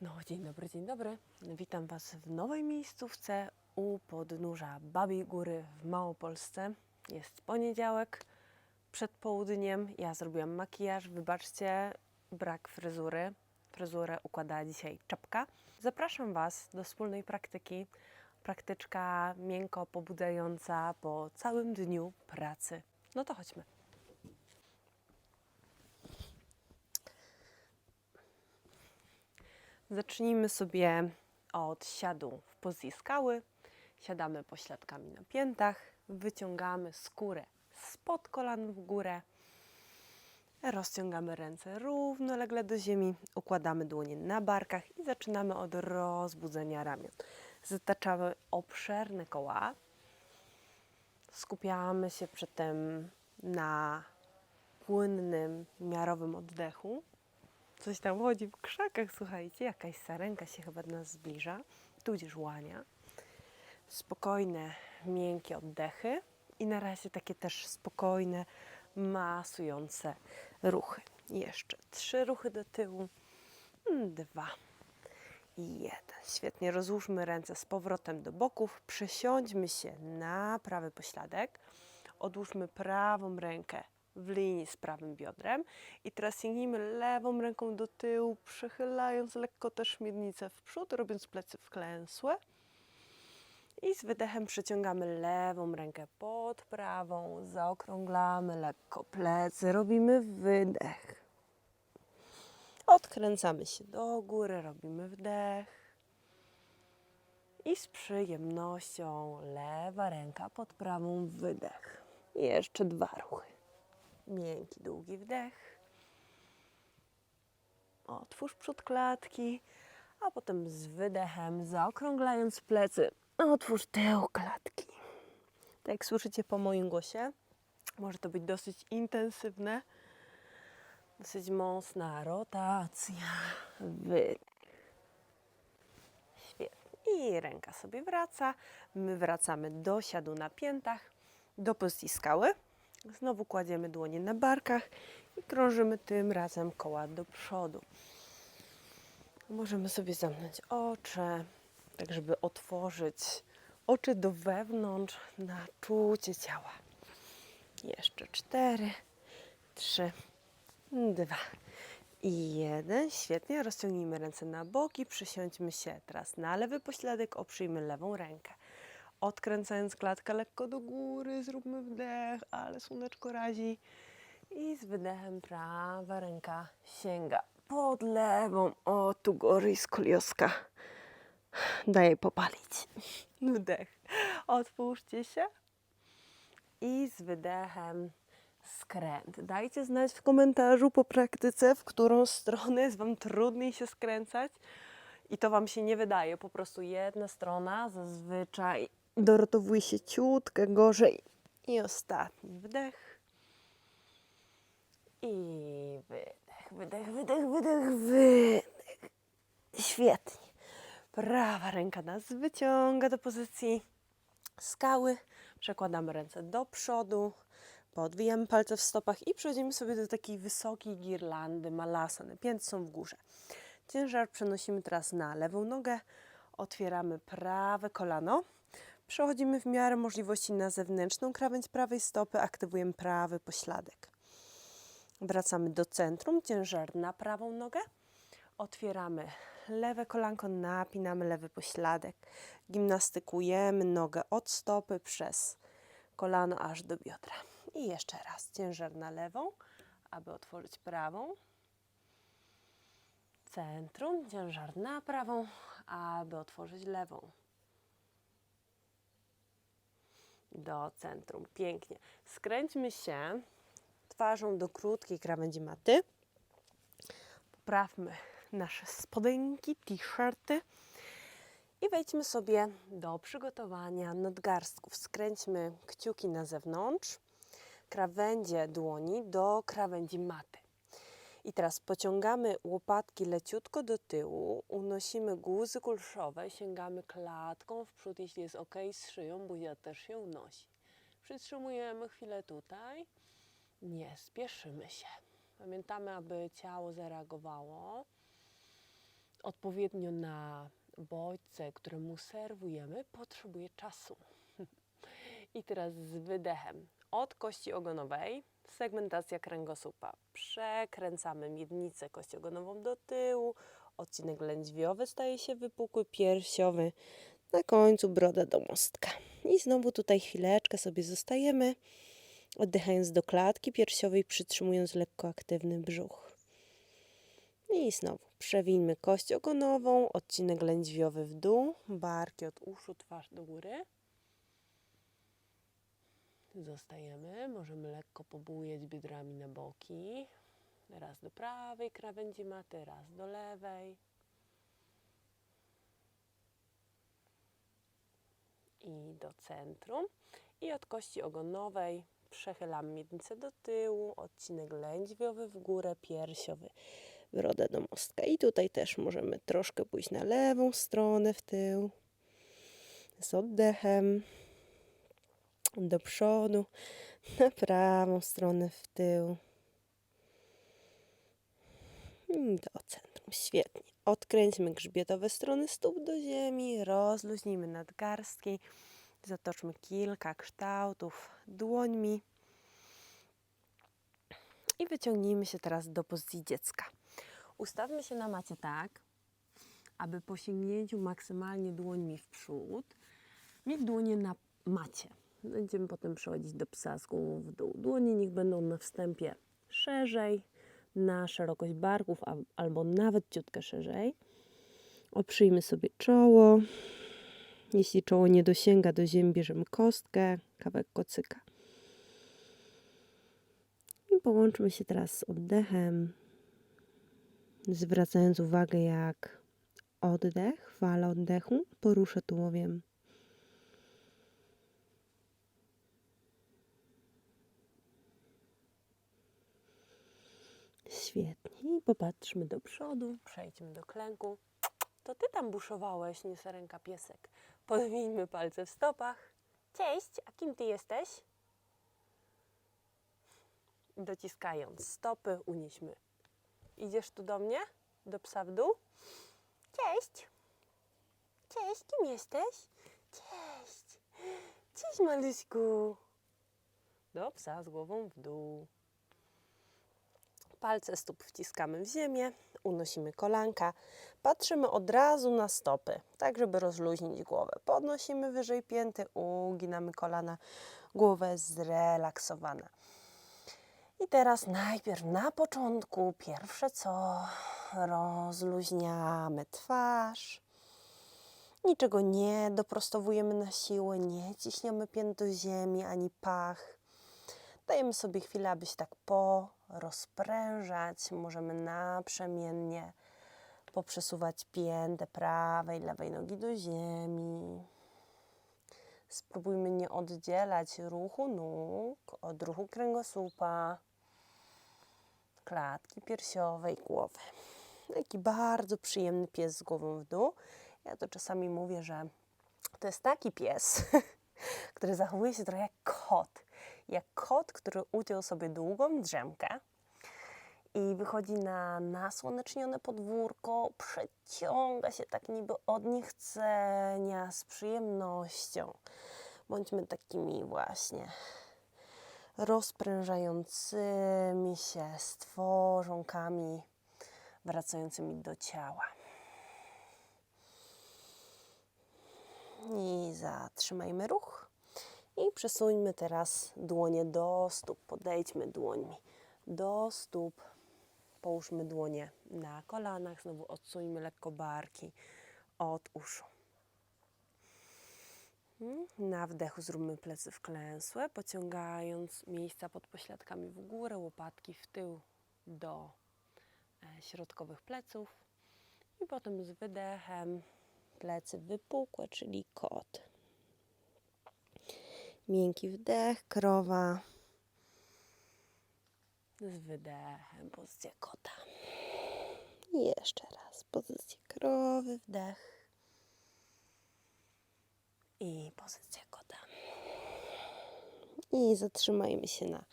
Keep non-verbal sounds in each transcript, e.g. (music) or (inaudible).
No, dzień dobry, dzień dobry. Witam Was w nowej miejscówce u podnóża Babiej Góry w Małopolsce. Jest poniedziałek, przed południem. Ja zrobiłam makijaż. Wybaczcie, brak fryzury. Fryzurę układała dzisiaj czapka. Zapraszam Was do wspólnej praktyki. Praktyczka miękko pobudzająca po całym dniu pracy. No to chodźmy. Zacznijmy sobie od siadu w pozycji skały. Siadamy pośladkami na piętach, wyciągamy skórę spod kolan w górę. Rozciągamy ręce równolegle do ziemi, układamy dłonie na barkach i zaczynamy od rozbudzenia ramion. Zataczamy obszerne koła. Skupiamy się przy tym na płynnym, miarowym oddechu. Coś tam chodzi w krzakach, słuchajcie, jakaś sarenka się chyba do nas zbliża, tudzież łania. Spokojne, miękkie oddechy i na razie takie też spokojne, masujące ruchy. Jeszcze trzy ruchy do tyłu, Mm, dwa i jeden. Świetnie, rozłóżmy ręce z powrotem do boków, przesiądźmy się na prawy pośladek, odłóżmy prawą rękę w linii z prawym biodrem i teraz sięgnijmy lewą ręką do tyłu, przechylając lekko też miednicę w przód, robiąc plecy wklęsłe. I z wydechem przeciągamy lewą rękę pod prawą, zaokrąglamy lekko plecy, robimy wydech. Odkręcamy się do góry, robimy wdech. I z przyjemnością lewa ręka pod prawą wydech. I jeszcze dwa ruchy. Miękki, długi wdech. Otwórz przód klatki, a potem z wydechem, zaokrąglając plecy, otwórz tył klatki. Tak jak słyszycie po moim głosie, może to być dosyć intensywne, dosyć mocna rotacja. Wydech. Świetnie. I ręka sobie wraca. My wracamy do siadu na piętach, do pozycji skały. Znowu kładziemy dłonie na barkach i krążymy tym razem koła do przodu. Możemy sobie zamknąć oczy, tak żeby otworzyć oczy do wewnątrz na czucie ciała. Jeszcze cztery, trzy, dwa i jeden. Świetnie. Rozciągnijmy ręce na boki, przysiądźmy się teraz na lewy pośladek, oprzyjmy lewą rękę. Odkręcając klatkę lekko do góry, zróbmy wdech, ale słoneczko razi. I z wydechem prawa ręka sięga pod lewą. O, tu gory skolioska. Daję popalić. Wdech. Otwórzcie się. I z wydechem skręt. Dajcie znać w komentarzu po praktyce, w którą stronę jest Wam trudniej się skręcać. I to Wam się nie wydaje. Po prostu jedna strona zazwyczaj dorotowuje się ciutkę gorzej. I ostatni wdech. I wydech, wydech, wydech, wydech, wydech. Świetnie. Prawa ręka nas wyciąga do pozycji skały. Przekładamy ręce do przodu. Podwijamy palce w stopach i przechodzimy sobie do takiej wysokiej girlandy malasany. Pięty są w górze. Ciężar przenosimy teraz na lewą nogę. Otwieramy prawe kolano. Przechodzimy w miarę możliwości na zewnętrzną krawędź prawej stopy. Aktywujemy prawy pośladek. Wracamy do centrum, ciężar na prawą nogę. Otwieramy lewe kolanko, napinamy lewy pośladek. Gimnastykujemy nogę od stopy przez kolano aż do biodra. I jeszcze raz ciężar na lewą, aby otworzyć prawą. Centrum, ciężar na prawą, aby otworzyć lewą. Do centrum. Pięknie. Skręćmy się twarzą do krótkiej krawędzi maty. Poprawmy nasze spodenki, t-shirty i wejdźmy sobie do przygotowania nadgarstków. Skręćmy kciuki na zewnątrz, krawędzie dłoni do krawędzi maty. I teraz pociągamy łopatki leciutko do tyłu, unosimy guzy kulszowe, sięgamy klatką w przód, jeśli jest ok, z szyją, buzia też się unosi. Przytrzymujemy chwilę tutaj, nie spieszymy się. Pamiętamy, aby ciało zareagowało. odpowiednio na bodźce, któremu serwujemy, potrzebuje czasu. (laughs) I teraz z wydechem od kości ogonowej, segmentacja kręgosłupa. Przekręcamy miednicę kość ogonową do tyłu, odcinek lędźwiowy staje się wypukły, piersiowy, na końcu broda do mostka. I znowu tutaj chwileczkę sobie zostajemy, oddychając do klatki piersiowej, przytrzymując lekko aktywny brzuch. I znowu przewijmy kość ogonową, odcinek lędźwiowy w dół, barki od uszu, twarz do góry. Zostajemy, możemy lekko pobujać biodrami na boki. Raz do prawej krawędzi maty, raz do lewej. I do centrum. I od kości ogonowej przechylamy miednicę do tyłu, odcinek lędźwiowy w górę, piersiowy, brodę do mostka. I tutaj też możemy troszkę pójść na lewą stronę w tył. Z oddechem do przodu, (laughs) na prawą stronę w tył. I do centrum. Świetnie. Odkręćmy grzbietowe strony stóp do ziemi, rozluźnijmy nadgarstki, zatoczmy kilka kształtów dłońmi i wyciągnijmy się teraz do pozycji dziecka. Ustawmy się na macie tak, aby po sięgnięciu maksymalnie dłońmi w przód mieć dłonie na macie. Będziemy potem przechodzić do psa z w dół. Dłonie niech będą na wstępie szerzej, na szerokość barków albo nawet ciutkę szerzej. Oprzyjmy sobie czoło. Jeśli czoło nie dosięga do ziemi, bierzemy kostkę, kawałek kocyka. I połączmy się teraz z oddechem, zwracając uwagę, jak oddech, fala oddechu porusza tułowiem. Świetnie. I popatrzmy do przodu, przejdźmy do klęku. To ty tam buszowałeś, nie sarenka piesek. Podwijmy palce w stopach. Cześć, a kim ty jesteś? Dociskając stopy, unieśmy. Idziesz tu do mnie? Do psa w dół? Cześć. Cześć, kim jesteś? Cześć. Cześć, maluśku. Do psa z głową w dół. Palce stóp wciskamy w ziemię, unosimy kolanka, patrzymy od razu na stopy, tak żeby rozluźnić głowę. Podnosimy wyżej pięty, uginamy kolana, jest zrelaksowana. I teraz najpierw na początku, pierwsze co, rozluźniamy twarz. Niczego nie doprostowujemy na siłę, nie ciśniemy pięt do ziemi ani pach. Dajemy sobie chwilę, aby się tak porozprężać. Możemy naprzemiennie poprzesuwać piętę prawej, lewej nogi do ziemi. Spróbujmy nie oddzielać ruchu nóg od ruchu kręgosłupa, klatki piersiowej, głowy. Taki bardzo przyjemny pies z głową w dół. Ja to czasami mówię, że to jest taki pies, (laughs) który zachowuje się trochę jak kot. Jak kot, który uciął sobie długą drzemkę i wychodzi na nasłonecznione podwórko, przeciąga się tak niby od niechcenia, z przyjemnością. Bądźmy takimi właśnie rozprężającymi się stworzonkami wracającymi do ciała. I zatrzymajmy ruch. I przesuńmy teraz dłonie do stóp. Podejdźmy dłońmi do stóp. Połóżmy dłonie na kolanach. Znowu odsuńmy lekko barki od uszu. Mm, Na wdechu zróbmy plecy wklęsłe, pociągając miejsca pod pośladkami w górę, łopatki w tył do e, środkowych pleców. I potem z wydechem plecy wypukłe, czyli kot. Miękki wdech, krowa. Z wydechem pozycja kota. I jeszcze raz pozycja krowy, wdech. I pozycja kota. I zatrzymajmy się na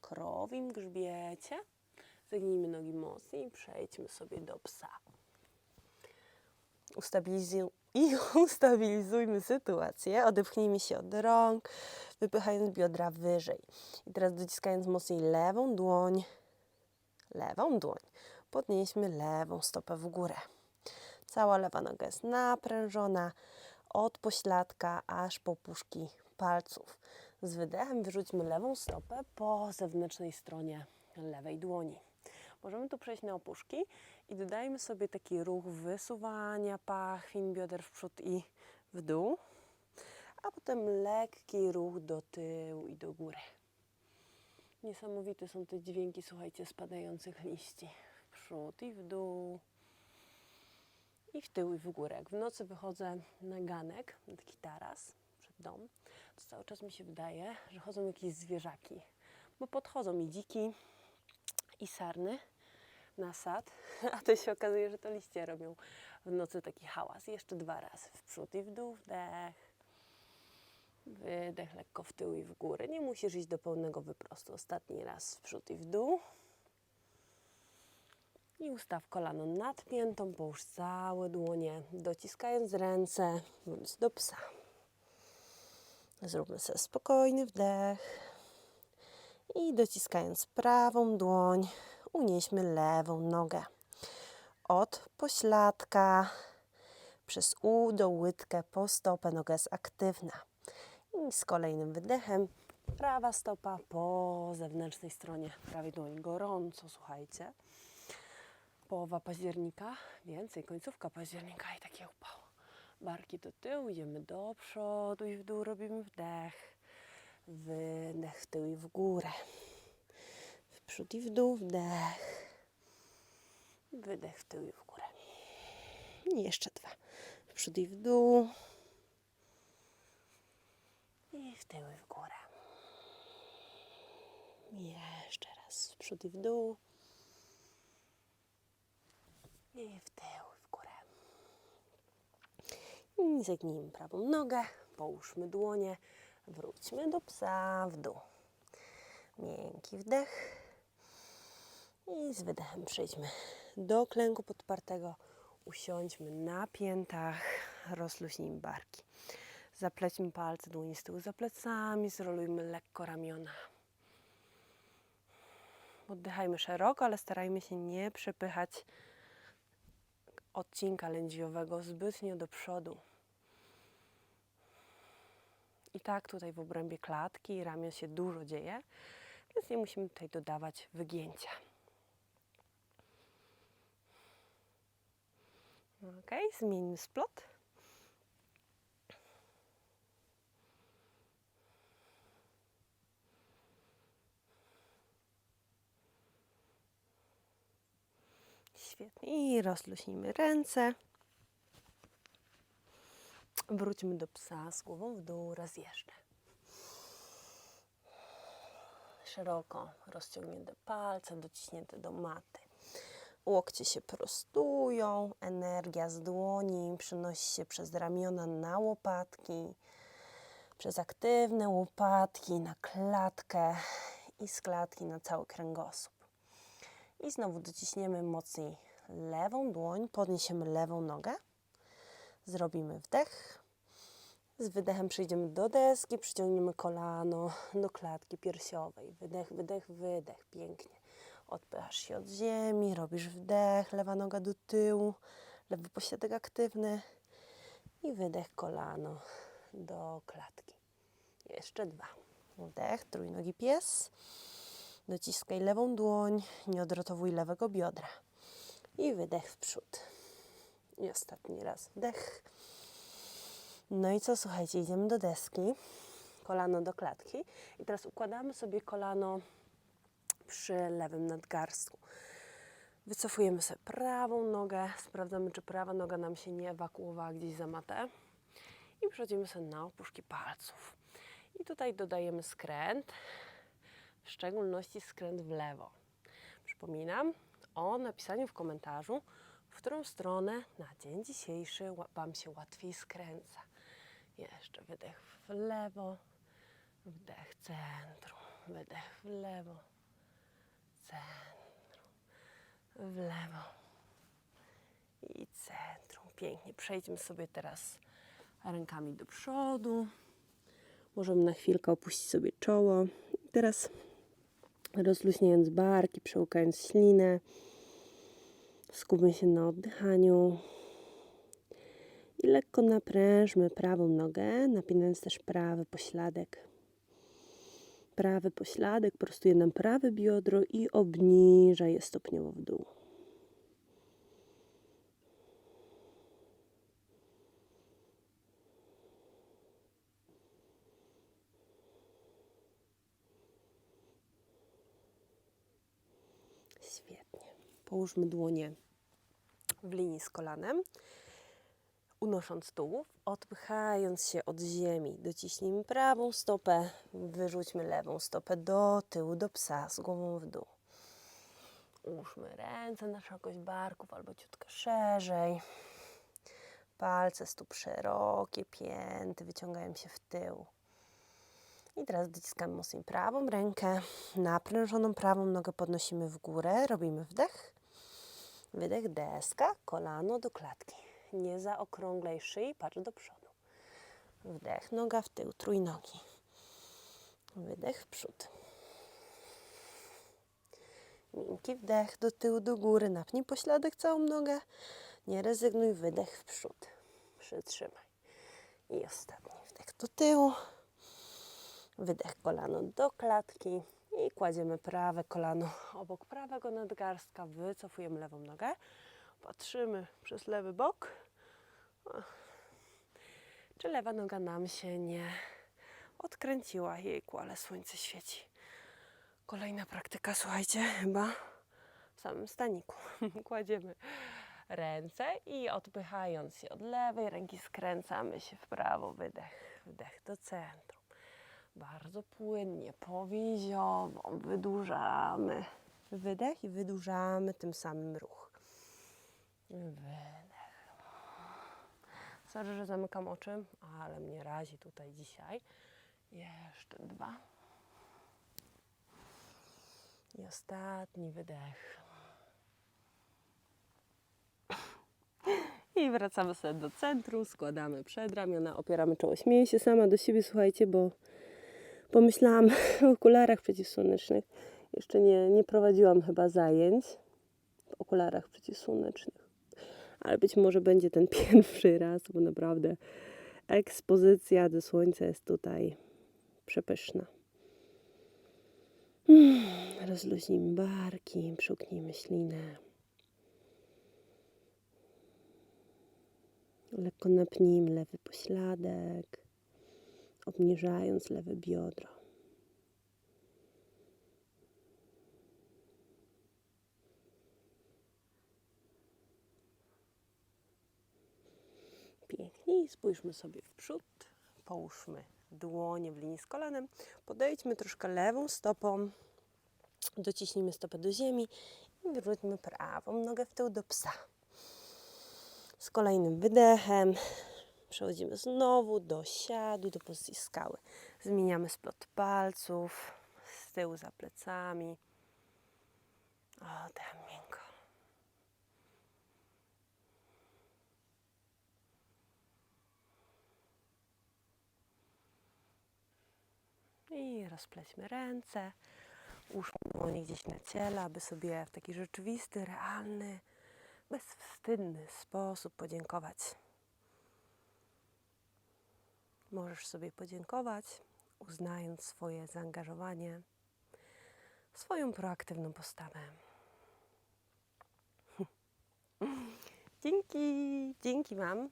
krowim grzbiecie. Zegnijmy nogi mocniej i przejdźmy sobie do psa. ustabilizuj (laughs) i ustabilizujmy sytuację. Odepchnijmy się od rąk, wypychając biodra wyżej. I teraz dociskając mocniej lewą dłoń, lewą dłoń, podnieśmy lewą stopę w górę. Cała lewa noga jest naprężona od pośladka aż po puszki palców. Z wydechem wyrzućmy lewą stopę po zewnętrznej stronie lewej dłoni. Możemy tu przejść na opuszki i dodajmy sobie taki ruch wysuwania pachwin, bioder w przód i w dół, a potem lekki ruch do tyłu i do góry. Niesamowite są te dźwięki, słuchajcie, spadających liści. W przód i w dół. I w tył i w górę. Jak w nocy wychodzę na ganek, na taki taras przed dom, to cały czas mi się wydaje, że chodzą jakieś zwierzaki. Bo podchodzą mi dziki i sarny na sad, (laughs) a to się okazuje, że to liście robią w nocy taki hałas. Jeszcze dwa razy w przód i w dół, wdech. Wydech lekko w tył i w górę. Nie musisz iść do pełnego wyprostu. Ostatni raz w przód i w dół. I ustaw kolano nad piętą, połóż całe dłonie, dociskając ręce, wróć do psa. Zróbmy sobie spokojny wdech. I dociskając prawą dłoń, unieśmy lewą nogę. Od pośladka przez u do łydkę po stopę noga jest aktywna. I z kolejnym wydechem prawa stopa po zewnętrznej stronie prawej dłoni. Gorąco, słuchajcie. Połowa października, więcej, końcówka października i takie upał. Barki do tyłu, idziemy do przodu i w dół robimy wdech. Wydech w tył i w górę. Przód i w dół, wdech. Wydech w tył i w górę. I jeszcze dwa. W przód i w dół. I w tył i w górę. Jeszcze raz. W przód i w dół. I w tył i w górę. I zegnijmy prawą nogę. Połóżmy dłonie. Wróćmy do psa w dół. Miękki wdech. I z wydechem przejdźmy do klęku podpartego. Usiądźmy na piętach. Rozluźnijmy barki. Zaplećmy palce dłoni z tyłu za plecami. Zrolujmy lekko ramiona. Oddychajmy szeroko, ale starajmy się nie przepychać odcinka lędźwiowego zbytnio do przodu. I tak tutaj w obrębie klatki ramion się dużo dzieje, więc nie musimy tutaj dodawać wygięcia. Ok, zmieńmy splot. Świetnie. I rozluźnijmy ręce. Wróćmy do psa z głową w dół, raz jeszcze. Szeroko rozciągnięte palce, dociśnięte do maty. Łokcie się prostują, energia z dłoni przynosi się przez ramiona na łopatki, przez aktywne łopatki na klatkę i z klatki na cały kręgosłup. I znowu dociśniemy mocniej lewą dłoń, podniesiemy lewą nogę. Zrobimy wdech. Z wydechem przejdziemy do deski, przyciągniemy kolano do klatki piersiowej. Wydech, wydech, wydech. Pięknie. Odpychasz się od ziemi, robisz wdech, lewa noga do tyłu, lewy pośladek aktywny i wydech kolano do klatki. Jeszcze dwa. Wdech, trójnogi pies. Dociskaj lewą dłoń, nie odrotowuj lewego biodra. I wydech w przód. I ostatni raz wdech. No i co, słuchajcie, idziemy do deski, kolano do klatki i teraz układamy sobie kolano przy lewym nadgarstku. Wycofujemy sobie prawą nogę, sprawdzamy, czy prawa noga nam się nie ewakuowała gdzieś za matę i przechodzimy sobie na opuszki palców. I tutaj dodajemy skręt, w szczególności skręt w lewo. Przypominam o napisaniu w komentarzu, w którą stronę na dzień dzisiejszy Wam się łatwiej skręca. Jeszcze wydech w lewo, wdech centrum, wydech w lewo, centrum, w lewo i centrum. Pięknie. Przejdźmy sobie teraz rękami do przodu. Możemy na chwilkę opuścić sobie czoło. Teraz rozluźniając barki, przełykając ślinę, skupmy się na oddychaniu i lekko naprężmy prawą nogę, napinając też prawy pośladek. Prawy pośladek prostuje nam prawe biodro i obniża je stopniowo w dół. Świetnie. Połóżmy dłonie w linii z kolanem, unosząc tułów, odpychając się od ziemi. Dociśnijmy prawą stopę, wyrzućmy lewą stopę do tyłu, do psa, z głową w dół. Ułóżmy ręce na szerokość barków albo ciutkę szerzej. Palce stóp szerokie, pięty wyciągają się w tył. I teraz dociskamy mocniej prawą rękę, naprężoną prawą nogę podnosimy w górę, robimy wdech, wydech, deska, kolano do klatki. Nie zaokrąglej szyi, patrz do przodu. Wdech, noga w tył, trójnogi. Wydech w przód. Miękki wdech do tyłu, do góry, napnij pośladek całą nogę. Nie rezygnuj, wydech w przód. Przytrzymaj. I ostatni wdech do tyłu. Wydech kolano do klatki i kładziemy prawe kolano obok prawego nadgarstka. Wycofujemy lewą nogę. Patrzymy przez lewy bok. Czy lewa noga nam się nie odkręciła? Jejku, ale słońce świeci. Kolejna praktyka, słuchajcie, chyba w samym staniku. (laughs) Kładziemy ręce i odpychając się od lewej ręki skręcamy się w prawo. Wydech, wdech do centrum bardzo płynnie, powięziowo wydłużamy wydech i wydłużamy tym samym ruch. Wydech. Sorry, że zamykam oczy, ale mnie razi tutaj dzisiaj. Jeszcze dwa. I ostatni wydech. I wracamy sobie do centrum, składamy przedramiona, opieramy czoło. Śmieję się sama do siebie, słuchajcie, bo pomyślałam (laughs) o okularach przeciwsłonecznych. Jeszcze nie, nie prowadziłam chyba zajęć w okularach przeciwsłonecznych. Ale być może będzie ten (laughs) pierwszy raz, bo naprawdę ekspozycja do słońca jest tutaj przepyszna. Mm, Rozluźnijmy barki, przuknijmy ślinę. Lekko napnijmy lewy pośladek obniżając lewe biodro. Pięknie i spójrzmy sobie w przód. Połóżmy dłonie w linii z kolanem. Podejdźmy troszkę lewą stopą. Dociśnijmy stopę do ziemi i wróćmy prawą nogę w tył do psa. Z kolejnym wydechem Przechodzimy znowu do siadu, do pozycji skały. Zmieniamy splot palców z tyłu za plecami. Oddech miękko. I rozplećmy ręce. Ułóżmy dłonie gdzieś na ciele, aby sobie w taki rzeczywisty, realny, bezwstydny sposób podziękować Możesz sobie podziękować, uznając swoje zaangażowanie, swoją proaktywną postawę. (laughs) Dzięki, dzięki Wam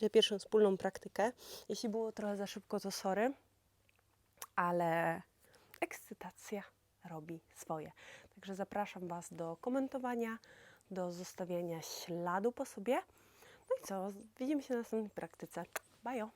za pierwszą wspólną praktykę. Jeśli było trochę za szybko, to sorry, ale ekscytacja robi swoje. Także zapraszam Was do komentowania, do zostawiania śladu po sobie. No i co? Widzimy się na następnej praktyce. Bye!